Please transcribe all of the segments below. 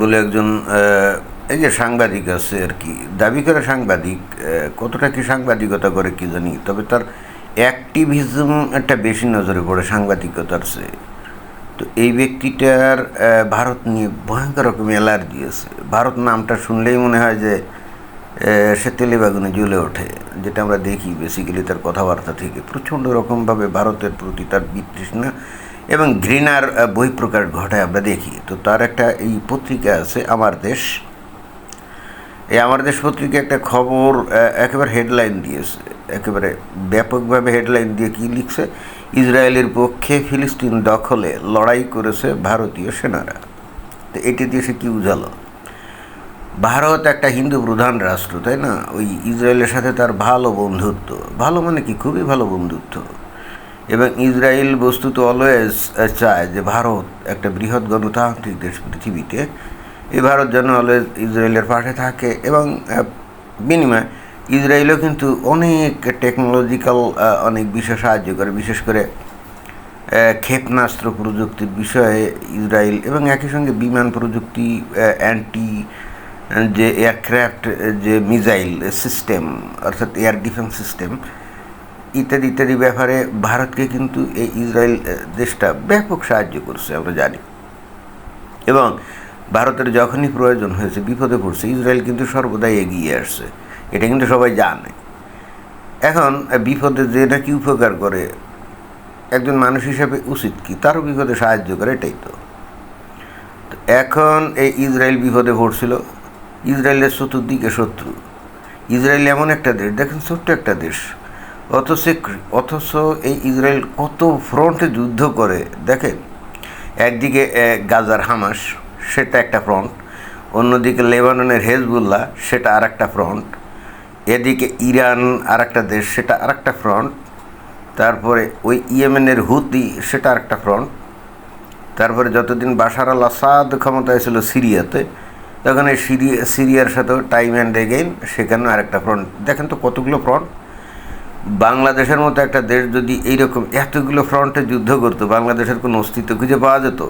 বলে একজন এই যে সাংবাদিক আছে আর কি, দাবি করে সাংবাদিক কতটা কি সাংবাদিকতা করে কি জানি, তবে তার অ্যাক্টিভিজম একটা বেশি নজরে পড়ে সাংবাদিকতার চেয়ে। তো এই ব্যক্তিটার ভারত নিয়ে ভয়ঙ্কর রকম অ্যালার্জি আছে। ভারত নামটা শুনলেই মনে হয় যে সে তেলে বাগুনে জ্বলে ওঠে, যেটা আমরা দেখি বেসিক্যালি তার কথাবার্তা থেকে। প্রচণ্ড রকমভাবে ভারতের প্রতি তার বিতৃষ্ণা এবং ঘৃণার আহ, বহিঃপ্রকাশ ঘটায় আমরা দেখি। তো তার একটা এই পত্রিকা আছে আমার দেশ। এই আমার দেশ পত্রিকা একটা খবর একেবারে হেডলাইন দিয়েছে। একেবারে ব্যাপকভাবে হেডলাইন দিয়ে কি লিখছে? ইসরায়েলের পক্ষে ফিলিস্তিন দখলে লড়াই করেছে ভারতীয় সেনারা। তো এটি দিয়ে সে কী বুঝালো? ভারত একটা হিন্দু প্রধান রাষ্ট্র তাই না? ওই ইসরায়েলের সাথে তার ভালো বন্ধুত্ব। ভালো মানে কি? খুবই ভালো বন্ধুত্ব। এবং ইসরায়েল বস্তুত অলওয়েজ চায় যে ভারত একটা বৃহৎ গণতান্ত্রিক দেশ পৃথিবীতে। এই ভারত যেন অলওয়েজ ইসরায়েলের পাশে থাকে এবং বিনিময় ইসরায়েলও কিন্তু অনেক টেকনোলজিক্যাল অনেক বিষয় সাহায্য করে, বিশেষ করে ক্ষেপণাস্ত্র প্রযুক্তির বিষয়ে ইসরায়েল এবং একই সঙ্গে বিমান প্রযুক্তি অ্যান্টি যে এয়ারক্রাফট যে মিসাইল সিস্টেম অর্থাৎ এয়ার ডিফেন্স সিস্টেম ইত্যাদি ইত্যাদি ব্যাপারে ভারতকে কিন্তু এই ইসরায়েল দেশটা ব্যাপক সাহায্য করছে, আমরা জানি। এবং ভারতের যখনই প্রয়োজন হয়েছে, বিপদে পড়ছে, ইসরায়েল কিন্তু সর্বদাই এগিয়ে আসছে। এটা কিন্তু সবাই জানে। এখন বিপদে যে নাকি উপকার করে, একজন মানুষ হিসাবে উচিত কি? তারও বিপদে সাহায্য করে, এটাই তো। তো এখন এই ইসরায়েল বিপদে পড়ছিল। ইসরায়েলের চতুর্দিকে শত্রু। ইসরায়েল এমন একটা দেশ, দেখেন ছোট্ট একটা দেশ। অথচ অথচ এই ইসরায়েল কত ফ্রন্টে যুদ্ধ করে। দেখেন, একদিকে গাজার হামাস, সেটা একটা ফ্রন্ট। অন্যদিকে লেবাননের হেজবুল্লাহ, সেটা আর একটা ফ্রন্ট। এদিকে ইরান আর একটা দেশ, সেটা আর একটা ফ্রন্ট। তারপরে ওই ইয়েমেনের হুতি, সেটা আর একটা ফ্রন্ট। তারপরে যতদিন বাশার আল আসাদ ক্ষমতায় ছিল সিরিয়াতে, তখন এই সিরিয়া সিরিয়ার সাথেও টাইম অ্যান্ড এগেইন সেখানেও আরেকটা ফ্রন্ট দেখেন তো কতগুলো ফ্রন্ট বাংলাদেশের মতো একটা দেশ যদি এইরকম এতগুলো ফ্রন্টে যুদ্ধ করতো, বাংলাদেশের কোনো অস্তিত্ব খুঁজে পাওয়া যেত?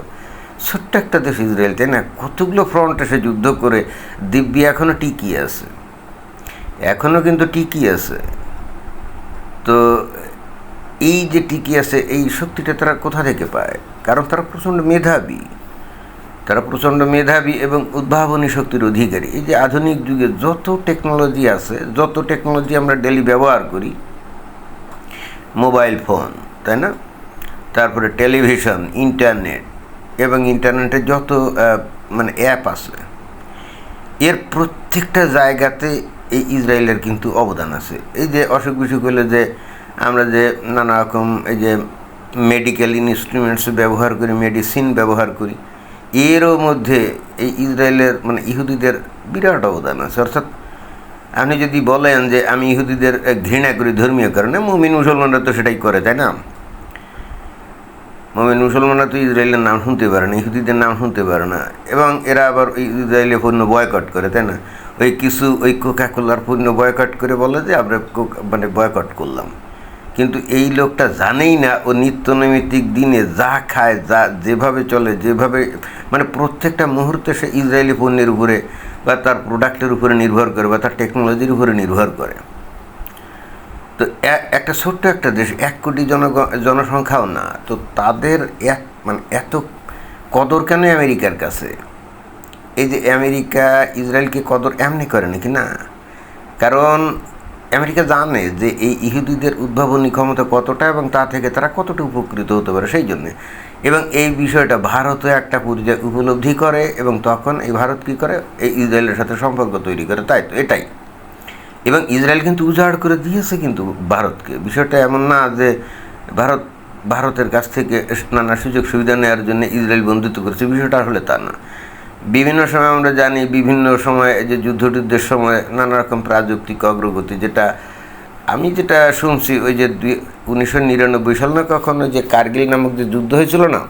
ছোট্ট একটা দেশ ইসরায়েল, তাই না? কতগুলো ফ্রন্টে সে যুদ্ধ করে দিব্যি এখনও টিকিয়ে আছে। এখনও কিন্তু টিকিয়ে আছে। তো এই যে টিকে আছে, এই শক্তিটা তারা কোথা থেকে পায়? কারণ তারা প্রচণ্ড মেধাবী। তারা প্রচণ্ড মেধাবী এবং উদ্ভাবনী শক্তির অধিকারী। এই যে আধুনিক যুগে যত টেকনোলজি আছে, যত টেকনোলজি আমরা ডেলি ব্যবহার করি মোবাইল ফোন, তাই না? তারপরে টেলিভিশন, ইন্টারনেট এবং ইন্টারনেটের যত মানে অ্যাপ আছে, এর প্রত্যেকটা জায়গাতে এই ইসরায়েলের কিন্তু অবদান আছে। এই যে অসুখ বিসুখ হলে যে আমরা যে নানা রকম এই যে মেডিকেল ইনস্ট্রুমেন্টস ব্যবহার করি মেডিসিন ব্যবহার করি, এরও মধ্যে এই ইসরায়েলের মানে ইহুদিদের বিরাট অবদান আছে। অর্থাৎ আপনি যদি বলেন যে আমি ইহুদিদের ঘৃণা করি ধর্মীয় কারণে, মুমিন মুসলমানরা তো সেটাই করে, তাই না? মোমেন মুসলমানরা তো ইসরায়েলের নাম শুনতে পারে না, ইহুদিদের নাম শুনতে পারে না, এবং এরা আবার ইসরায়েলের পণ্য বয়কট করে, তাই না? ওই কিছু, ওই কোকা কোলার পণ্য বয়কট করে বলে যে, আমরা মানে বয়কট করলাম। কিন্তু এই লোকটা জানেই না, ও নিত্য নৈমিত্তিক দিনে যা খায়, যা যেভাবে চলে, যেভাবে মানে প্রত্যেকটা মুহূর্তে সে ইসরায়েলি পণ্যের উপরে বা তার প্রোডাক্টের উপরে নির্ভর করে বা তার টেকনোলজির উপরে নির্ভর করে। তো একটা ছোট্ট একটা দেশ, এক কোটি জনগ জনসংখ্যাও না, তো তাদের এক মানে এত কদর কেন আমেরিকার কাছে? এই যে আমেরিকা, ইসরায়েলকে কদর এমনি করে নাকি না? কারণ আমেরিকা জানে যে এই ইহুদিদের উদ্ভাবনী ক্ষমতা কতটা এবং তা থেকে তারা কতটা উপকৃত হতে পারে, সেই জন্যে। এবং এই বিষয়টা ভারতও একটা পর্যায়ে উপলব্ধি করে এবং তখন এই ভারত কী করে? এই ইসরায়েলের সাথে সম্পর্ক তৈরি করে। তাই তো, এটাই। এবং ইসরায়েল কিন্তু উজাড় করে দিয়েছে কিন্তু ভারতকে। বিষয়টা এমন না যে ভারত, ভারতের কাছ থেকে নানা সুযোগ সুবিধা নেওয়ার জন্য ইসরায়েল বন্ধুত্ব করেছে। বিষয়টা আসলে তা না। বিভিন্ন সময় আমরা জানি, বিভিন্ন সময় যে যুদ্ধ টুদ্ধের সময় নানা রকম প্রাযুক্তিক অগ্রগতি, যেটা আমি যেটা শুনছি, ওই যে দুই, উনিশশো নিরানব্বই সাল না কখনো যে কার্গিল নামক যে যুদ্ধ হয়েছিল না?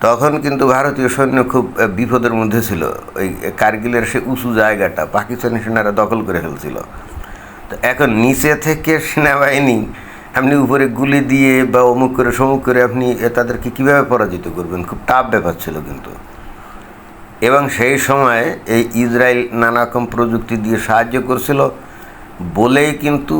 তখন কিন্তু ভারতীয় সৈন্য খুব বিপদের মধ্যে ছিল। ওই কার্গিলের সে উঁচু জায়গাটা, পাকিস্তানি সেনারা দখল করে ফেলছিল। তো এখন নিচে থেকে সেনাবাহিনী আপনি উপরে গুলি দিয়ে বা অমুক করে সমুক করে আপনি তাদেরকে কীভাবে পরাজিত করবেন? খুব টাফ ব্যাপার ছিল কিন্তু। এবং সেই সময় এই ইসরায়েল নানা রকম প্রযুক্তি দিয়ে সাহায্য করছিল। বলেই কিন্তু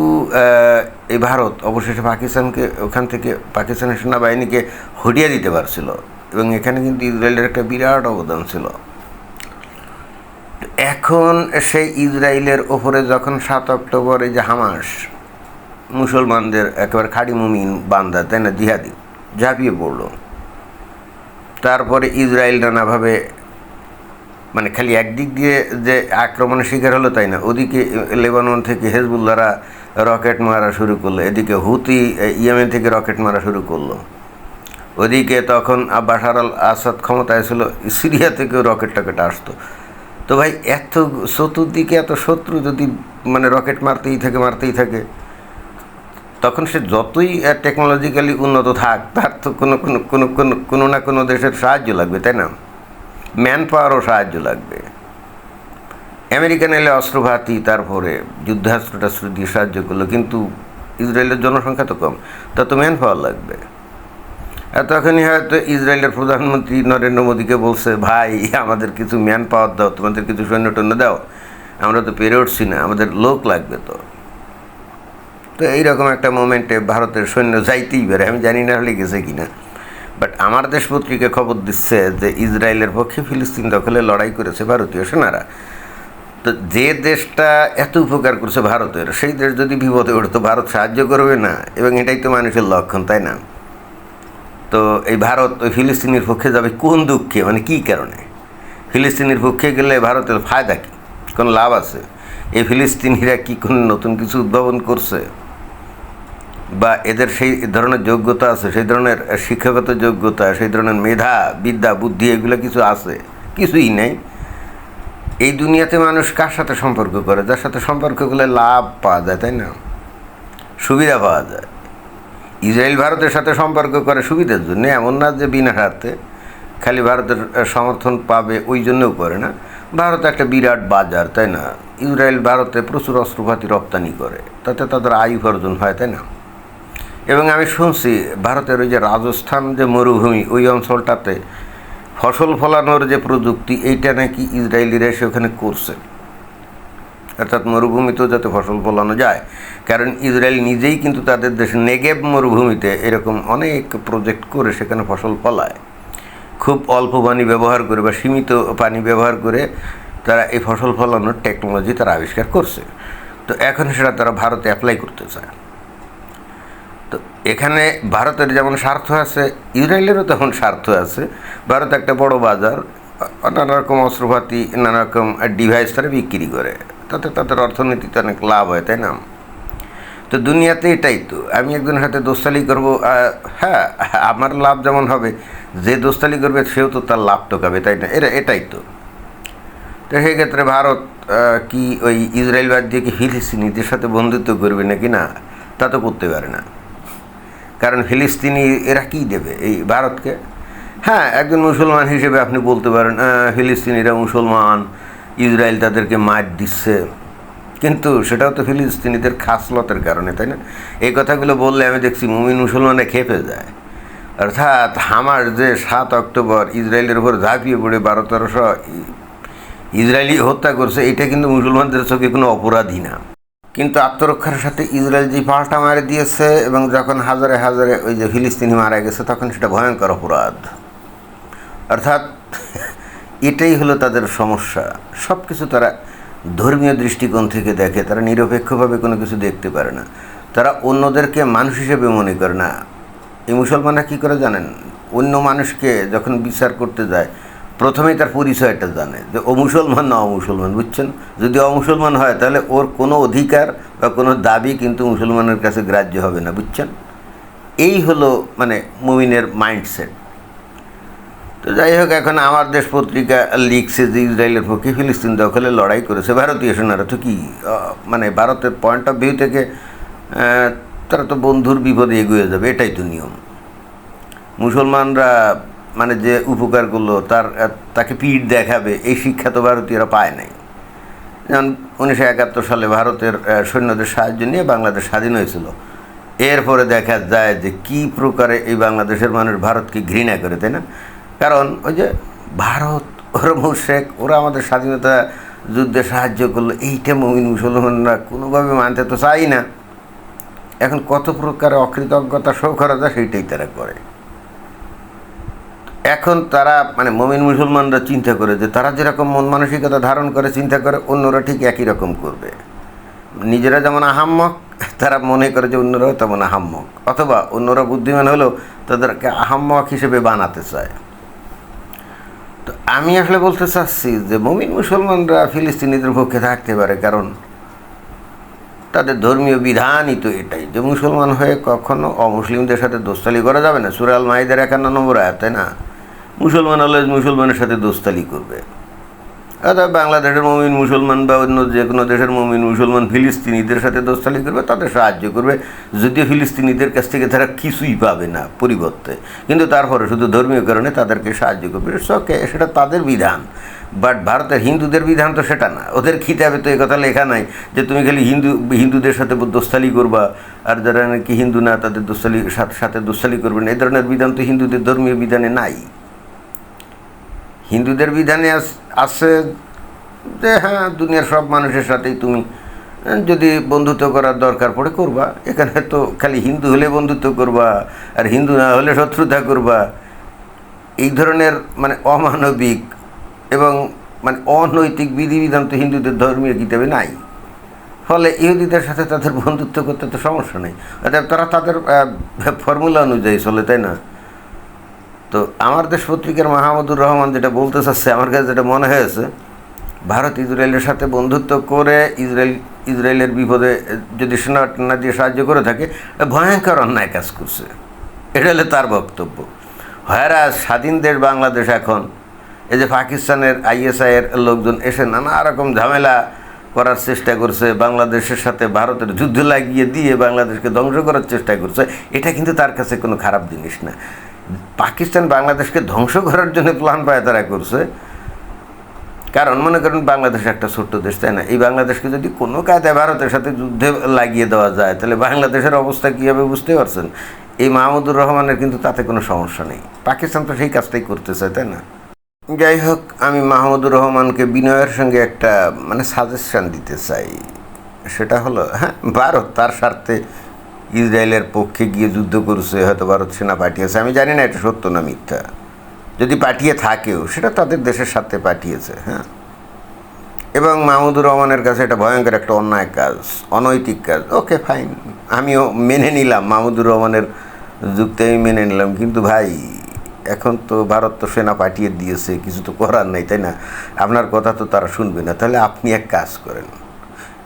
এই ভারত অবশেষে পাকিস্তানকে, ওখান থেকে পাকিস্তানের সেনাবাহিনীকে হটিয়ে দিতে পারছিল। এবং এখানে কিন্তু ইসরায়েলের একটা বিরাট অবদান ছিল। এখন সেই ইসরায়েলের ওপরে যখন সাত অক্টোবর যে হামাস মুসলমানদের একেবারে খাড়ি মুমিন বান্দা, তাই না, জিহাদি, ঝাঁপিয়ে পড়ল। তারপরে ইসরায়েল নানাভাবে মানে খালি একদিক দিয়ে যে আক্রমণের শিকার হলো তাই না? ওদিকে লেবানন থেকে হেজবুল্লারা রকেট মারা শুরু করল। এদিকে হুতি ইয়েমেন থেকে রকেট মারা শুরু করল। ওদিকে তখন বাশার আল আসাদ ক্ষমতায় ছিল, সিরিয়া থেকেও রকেট টকেট আসতো। তো ভাই, এত চতুর্দিকে এত শত্রু যদি মানে রকেট মারতেই থাকে মারতেই থাকে, তখন সে যতই টেকনোলজিক্যালি উন্নত থাক, তার তো কোনো কোনো কোনো কোনো কোনো না কোনো দেশের সাহায্য লাগবে, তাই না? ম্যান পাওয়ারও সাহায্য লাগবে। আমেরিকান এলে অস্ত্রঘাতী তারপরে যুদ্ধাস্ত্র টাস্ত্র দিয়ে সাহায্য করল, কিন্তু ইসরায়েলের জনসংখ্যা তো কম তত ম্যান পাওয়ার লাগবে। আর তখনই হয়তো ইসরায়েলের প্রধানমন্ত্রী নরেন্দ্র মোদীকে বলছে, ভাই, আমাদের কিছু ম্যান পাওয়ার দাও, তোমাদের কিছু সৈন্য টন্য দাও, আমরা তো পেরে উঠছি না, আমাদের লোক লাগবে তো। তো এইরকম একটা মোমেন্টে ভারতের সৈন্য যাইতেই পারে, আমি জানি না হলে গেছে কিনা। বাট আমার দেশ পত্রিকা খবর দিচ্ছে যে ইসরায়েলের পক্ষে ফিলিস্তিন দখলে লড়াই করেছে ভারতীয় সেনারা। তো যে দেশটা এত উপকার করছে ভারতের, সেই দেশ যদি বিপদে উঠতো ভারত সাহায্য করবে না। এবং এটাই তো মানুষের লক্ষণ, তাই না? তো এই ভারত, ওই ফিলিস্তিনির পক্ষে যাবে কোন দুঃখে? মানে কী কারণে? ফিলিস্তিনির পক্ষে গেলে ভারতের ফায়দা কী? কোনো লাভ আছে? এই ফিলিস্তিনিরা কি কোনো নতুন কিছু উদ্ভাবন করছে? বা এদের সেই ধরনের যোগ্যতা আছে, সেই ধরনের শিক্ষাগত যোগ্যতা, সেই ধরনের মেধা, বিদ্যা, বুদ্ধি, এগুলো কিছু আছে? কিছুই নেই। এই দুনিয়াতে মানুষ কার সাথে সম্পর্ক করে? যার সাথে সম্পর্ক করলে লাভ পাওয়া যায়, তাই না? সুবিধা পাওয়া যায়। ইসরায়েল ভারতের সাথে সম্পর্ক করে সুবিধার জন্য, এমন না যে বিনা স্বার্থে খালি ভারতের সমর্থন পাবে, ওই জন্যও করে না। ভারত একটা বিরাট বাজার, তাই না? ইসরায়েল ভারতে প্রচুর অস্ত্রপাতি রপ্তানি করে, তাতে তাদের আয় উপার্জন হয়, তাই না? এবং আমি শুনছি ভারতের ওই যে রাজস্থান যে মরুভূমি, ওই অঞ্চলটাতে ফসল ফলানোর যে প্রযুক্তি, এইটা নাকি ইসরায়েলিরা এসে ওখানে করছে। অর্থাৎ মরুভূমিতেও যাতে ফসল ফলানো যায়। কারণ ইসরায়েল নিজেই কিন্তু তাদের দেশে নেগেব মরুভূমিতে এরকম অনেক প্রজেক্ট করে সেখানে ফসল ফলায়। খুব অল্প পানি ব্যবহার করে বা সীমিত পানি ব্যবহার করে তারা এই ফসল ফলানোর টেকনোলজি তারা আবিষ্কার করছে। তো এখন সেটা তারা ভারতে অ্যাপ্লাই করতে চায়। তো এখানে ভারতের যেমন স্বার্থ আছে, ইসরায়েলেরও তেমন স্বার্থ আছে। ভারত একটা বড় বাজার, নানা রকম অস্ত্রপাতি, নানা রকম ডিভাইস তারা বিক্রি করে। তাতে তাদের অর্থনীতিতে অনেক লাভ হয়, তাই না? তো দুনিয়াতে এটাই তো। আমি একজনের সাথে দোস্তালি করব হ্যাঁ আমার লাভ যেমন হবে, যে দোস্তালি করবে সেও তো তার লাভ টোকাবে তাই না? এরা, এটাই তো। তো সেক্ষেত্রে ভারত কি ওই ইসরায়েল বাদ দিয়ে কি ফিলিস্তিনিদের সাথে বন্ধুত্ব করবে নাকি না, তা তো করতে পারে না। কারণ ফিলিস্তিনি এরা কী দেবে? এই ভারতকে? হ্যাঁ একজন মুসলমান হিসেবে আপনি বলতে পারেন ফিলিস্তিনিরা মুসলমান, ইসরায়েল তাদেরকে মার দিচ্ছে। কিন্তু সেটাও তো ফিলিস্তিনিদের খাসলতের কারণে, তাই না? এই কথাগুলো বললে আমি দেখছি মুমিন মুসলমানে খেপে যায়। অর্থাৎ হামার যে সাত অক্টোবর ইসরায়েলের উপর ঝাঁপিয়ে পড়ে, বারো তেরোশো ইসরায়েলি হত্যা করছে, এটা কিন্তু মুসলমানদের চোখে কোনো অপরাধী না। কিন্তু আত্মরক্ষার সাথে ইসরায়েল যে পাল্টা মারে দিয়েছে এবং যখন হাজারে হাজারে ওই যে ফিলিস্তিনি মারা গেছে, তখন সেটা ভয়ঙ্কর অপরাধ। অর্থাৎ এটাই হলো তাদের সমস্যা। সব কিছু তারা ধর্মীয় দৃষ্টিকোণ থেকে দেখে, তারা নিরপেক্ষভাবে কোনো কিছু দেখতে পারে না। তারা অন্যদেরকে মানুষ হিসেবে মনে করে না। এই মুসলমানরা কী করে জানেন? অন্য মানুষকে যখন বিচার করতে যায় প্রথমেই তার পরিচয়টা জানে যে ও মুসলমান না অমুসলমান বুঝছেন? যদি অমুসলমান হয়, তাহলে ওর কোনো অধিকার বা কোনো দাবি কিন্তু মুসলমানের কাছে গ্রাহ্য হবে না, বুঝছেন? এই হলো মানে মুমিনের মাইন্ডসেট। তো যাই হোক, এখন আমার দেশ পত্রিকা লিখছে যে ইসরায়েলের পক্ষে ফিলিস্তিন দখলে লড়াই করেছে, ভারতীয় সেনারা তো কি মানে ভারতের পয়েন্ট অফ ভিউ থেকে তারা তো বন্ধুর বিপদে এগিয়ে যাবে, এটাই তো নিয়ম। মুসলমানরা মানে যে উপকার করল তার, তাকে পিঠ দেখাবে, এই শিক্ষা তো ভারতীয়রা পায় নাই। যেমন উনিশশো একাত্তর সালে ভারতের সৈন্যদের সাহায্য নিয়ে বাংলাদেশ স্বাধীন হয়েছিল। এরপরে দেখা যায় যে কী প্রকারে এই বাংলাদেশের মানুষ ভারতকে ঘৃণা করে, তাই না? কারণ ওই যে ভারত ওরা মুশেক ওরা আমাদের স্বাধীনতা যুদ্ধে সাহায্য করল, এইটা মমিন মুসলমানরা কোনোভাবে মানতে তো চাই না। এখন কত প্রকার অকৃতজ্ঞতা শো করা যায় সেইটাই তারা করে। এখন তারা মানে মমিন মুসলমানরা চিন্তা করে যে তারা যেরকম মন মানসিকতা ধারণ করে, চিন্তা করে, অন্যরা ঠিক একই রকম করবে। নিজেরা যেমন আহাম্মক, তারা মনে করে যে অন্যরাও তেমন আহাম্মক। অথবা অন্যরা বুদ্ধিমান হলেও তাদেরকে আহাম্মক হিসেবে বানাতে চায়। তো আমি আসলে বলতে চাচ্ছি যে মমিন মুসলমানরা ফিলিস্তিনিদের পক্ষে থাকতে পারে, কারণ তাদের ধর্মীয় বিধানই তো এটাই। যে মুসলমান হয়ে কখনো অমুসলিমদের সাথে দোস্তালি করা যাবে না। সুরাল মাহিদের একান্ন নম্বর আয়াত, তাই না? মুসলমান হলে মুসলমানের সাথে দোস্তালি করবে। অথবা বাংলাদেশের মমিন মুসলমান বা অন্য যে কোনো দেশের মমিন মুসলমান ফিলিস্তিনিদের সাথে দোস্তালি করবে, তাদের সাহায্য করবে। যদিও ফিলিস্তিনিদের কাছ থেকে তারা কিছুই পাবে না পরিবর্তে, কিন্তু তারপরে শুধু ধর্মীয় কারণে তাদেরকে সাহায্য করবে। ওকে সেটা তাদের বিধান। বাট ভারতের হিন্দুদের বিধান তো সেটা না। ওদের খিতাবে তো কথা লেখা নাই যে তুমি খালি হিন্দু, হিন্দুদের সাথে দোস্তালি করবা, আর যারা নাকি হিন্দু না তাদের দোস্তালি, সাথে দোস্তালি করবে না। এই ধরনের বিধান তো হিন্দুদের ধর্মীয় বিধানে নাই। হিন্দুদের বিধানে আছে যে হ্যাঁ দুনিয়ার সব মানুষের সাথেই তুমি, যদি বন্ধুত্ব করার দরকার পড়ে করবা। এখানে তো খালি হিন্দু হলে বন্ধুত্ব করবা, আর হিন্দু না হলে শত্রুতা করবা। এই ধরনের মানে অমানবিক এবং মানে অনৈতিক বিধিবিধান তো হিন্দুদের ধর্মীয় কিতাবে নাই। ফলে ইহুদিদের সাথে তাদের বন্ধুত্ব করতে তো সমস্যা নেই। অর্থাৎ তারা তাদের ফর্মুলা অনুযায়ী চলে, তাই না? তো আমার দেশ পত্রিকার মাহমুদুর রহমান যেটা বলতে চাচ্ছে, আমার কাছে যেটা মনে হয়েছে, ভারত ইসরায়েলের সাথে বন্ধুত্ব করে ইসরায়েল, ইসরায়েলের বিপদে যদি সেনা দিয়ে সাহায্য করে থাকে ভয়ঙ্কর অন্যায় কাজ করছে। এটা হলে তার বক্তব্য। হয়রা স্বাধীন দেশ বাংলাদেশ এখন, এই যে পাকিস্তানের আইএসআইয়ের লোকজন এসে নানা রকম ঝামেলা করার চেষ্টা করছে, বাংলাদেশের সাথে ভারতের যুদ্ধ লাগিয়ে দিয়ে বাংলাদেশকে ধ্বংস করার চেষ্টা করছে, এটা কিন্তু তার কাছে কোনো খারাপ জিনিস না। পাকিস্তান বাংলাদেশকে ধ্বংস করার জন্য প্ল্যান পায় তারা করছে। কারণ মনে করেন, বাংলাদেশ একটা ছোট্ট দেশ, তাই না? এই বাংলাদেশকে যদি কোনো কায়দায় ভারতের সাথে যুদ্ধে লাগিয়ে দেওয়া যায়, তাহলে বাংলাদেশের অবস্থা কী হবে বুঝতে পারছেন? এই মাহমুদুর রহমানের কিন্তু তাতে কোনো সমস্যা নেই। পাকিস্তান তো সেই কাজটাই করতে চায় তাই না? যাই হোক, আমি মাহমুদুর রহমানকে বিনয়ের সঙ্গে একটা মানে সাজেশন দিতে চাই। সেটা হলো হ্যাঁ ভারত তার স্বার্থে ইসরায়েলের পক্ষে গিয়ে যুদ্ধ করছে, হয়তো ভারত সেনা পাঠিয়েছে। আমি জানি না এটা সত্য না মিথ্যা। যদি পাঠিয়ে থাকেও, সেটা তাদের দেশের সাথে পাঠিয়েছে হ্যাঁ। এবং মাহমুদুর রহমানের কাছে এটা ভয়ঙ্কর একটা অন্যায় কাজ, অনৈতিক কাজ। Okay, fine. আমিও মেনে নিলাম, মাহমুদুর রহমানের যুক্তি আমি মেনে নিলাম। কিন্তু ভাই, এখন তো ভারত তো সেনা পাঠিয়ে দিয়েছে, কিছু তো করার নেই, তাই না? আপনার কথা তো তারা শুনবে না। তাহলে আপনি এক কাজ করেন।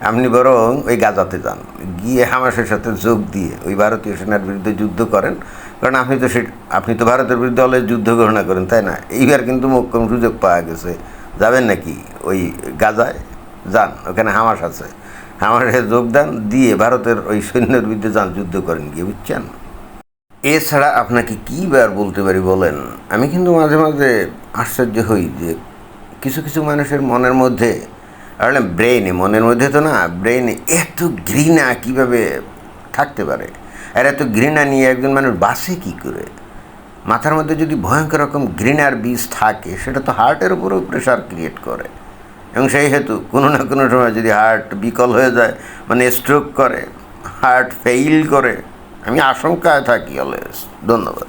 আপনি বরং ওই গাজাতে যান। গিয়ে হামাসের সাথে যোগ দিয়ে ওই ভারতীয় সেনার বিরুদ্ধে যুদ্ধ করেন। কারণ আপনি তো সে, আপনি তো ভারতের বিরুদ্ধে হলে যুদ্ধ ঘোষণা করেন, তাই না? এইবার কিন্তু মোক্ষম সুযোগ পাওয়া গেছে। যাবেন নাকি ওই গাজায়? যান, ওখানে হামাস আছে। হামাসে যোগদান দিয়ে ভারতের ওই সৈন্যের বিরুদ্ধে যান, যুদ্ধ করেন গিয়ে, বুঝছেন? এছাড়া আপনাকে কী বার বলতে পারি বলেন? আমি কিন্তু মাঝে মাঝে আশ্চর্য হই যে কিছু কিছু মানুষের মনের মধ্যে আসলে ব্রেনে মনের মধ্যে তো না ব্রেনে এত ঘৃণা কীভাবে থাকতে পারে? আর এত ঘৃণা নিয়ে একজন মানুষ বাসে কী করে? মাথার মধ্যে যদি ভয়ঙ্কর রকম ঘৃণার বীজ থাকে, সেটা তো হার্টের উপরেও প্রেশার ক্রিয়েট করে। এবং সেই হেতু কোনো না কোনো সময় যদি হার্ট বিকল হয়ে যায় মানে স্ট্রোক করে হার্ট ফেইল করে, আমি আশঙ্কায় থাকি অলওয়েজ ধন্যবাদ।